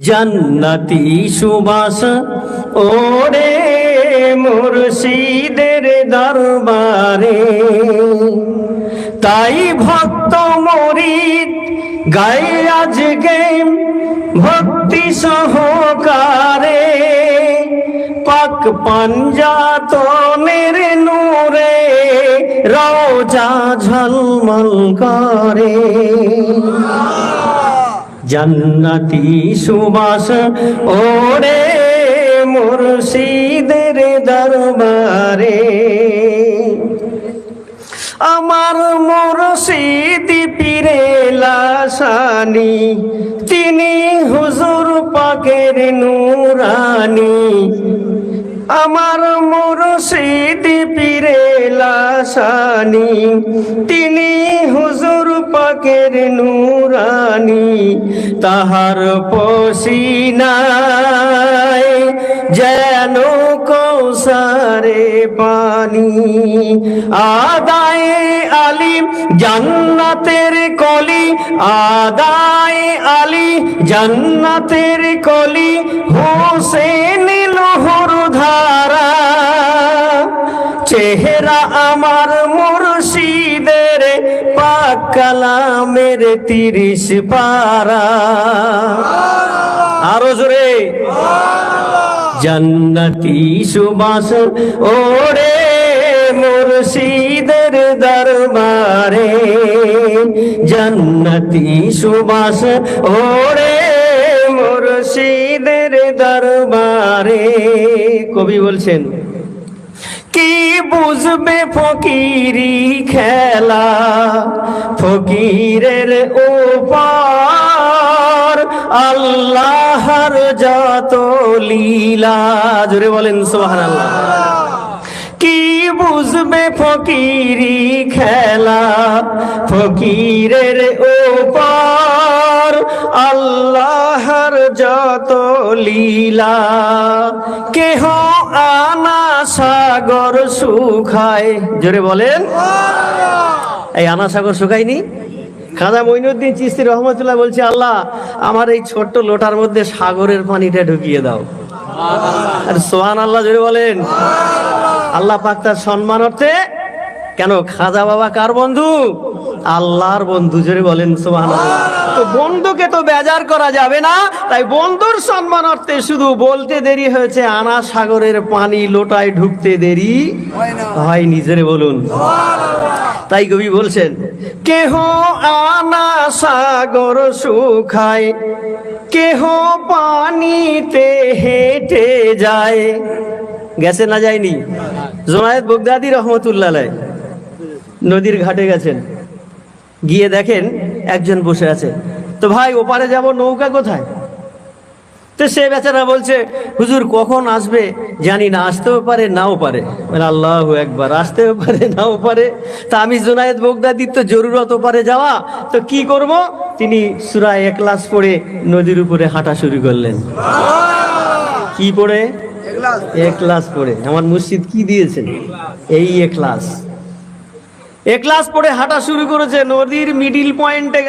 জান্নাতি সুবাস। ওরে মুর্শিদের দরবারে। তাই ভক্ত মরিদ গায়ে আজকে ভক্তি সহকারে। পাক পাঞ্জাতনের নূরে রোজা ঝলমল করে। জান্নাতি সুবাস। ওরে মুর্শিদের দরবারে। আমার মুর্শিদ পীরে লাসানি তিনি হুজুর পাকের নূরানি। আমার মুর্শিদ পীরে লাসানি তিনি হুজুর পাকের নূরানি তাহার পসিনায় যেন কৌসারে পানি। আদায় আলিম জান্নাতের কলি, আদায় আলী জান্নাতের কলি, হোসেন লোহর ধারা। চেহারা আমার পাক কালামের তিরিশ পারা। আরও জোরে। জান্নাতি সুবাস ওরে মুর্শিদের দরবারে। জান্নাতি সুবাস ওরে মুর্শিদের দরবারে। কবি বলছেন বুঝবে ফকিরি খেলা। ফকিরের উপর আল্লাহর যত লীলা। জোরে বলেন সোহান আল্লাহ কি বুঝবে ফকিরি খেলা? ফকিরের উপর আল্লাহর যত লীলা। কেহ আনা সাগর সুখায় জোরে বলেন। এই আনাসাগর শুকায়নি? খাজা মইনুদ্দিন চিস্তি রহমতুল্লাহ বলছে আল্লাহ আমার এই ছোট্ট লোটার মধ্যে সাগরের পানিটা ঢুকিয়ে দাও। আর সোহান আল্লাহ জোরে বলেন। আল্লাহ পাক তার সম্মান অর্থে কেন? খাজা বাবা কার বন্ধু? আল্লাহর বন্ধু, জোরে বলেন সোহান তো বন্ধুকে তো বেজার করা যাবে না, তাই বন্ধুর সম্মান অর্থে শুধু বলতে দেরি হয়েছে আনা সাগরের পানি লোটায় ঢুকতে দেরি হয় নিজেরে বলুন। তাই কবি বলছেন, কেহ আনা সাগর সুখায় কেহ পানিতে হেঁটে যায়। গেছে না যায়নি? জোনায়েদ বগদাদি রহমতুল্লাহ নদীর ঘাটে গেছেন। গিয়ে দেখেন একজন বসে আছে। তো ভাই ওপারে যাব নৌকা কোথায়? তো সে বেচারা বলছে হুজুর কখন আসবে? জানি না আসতেও পারে নাও পারে। আল্লাহ একবার আসতেও পারে নাও পারে। তা আমি জুনায়েদ বগদাদির তো জরুরত পারে যাওয়া তো কি করব? তিনি সুরায় একলাস পড়ে নদীর উপরে হাঁটা শুরু করলেন। কি পড়ে? একলাস পড়ে। আমার মুর্শিদ কি দিয়েছেন? এই একলাস একলাস পরে হাঁটা শুরু করেছে নদীর মিডিল পয়েন্টে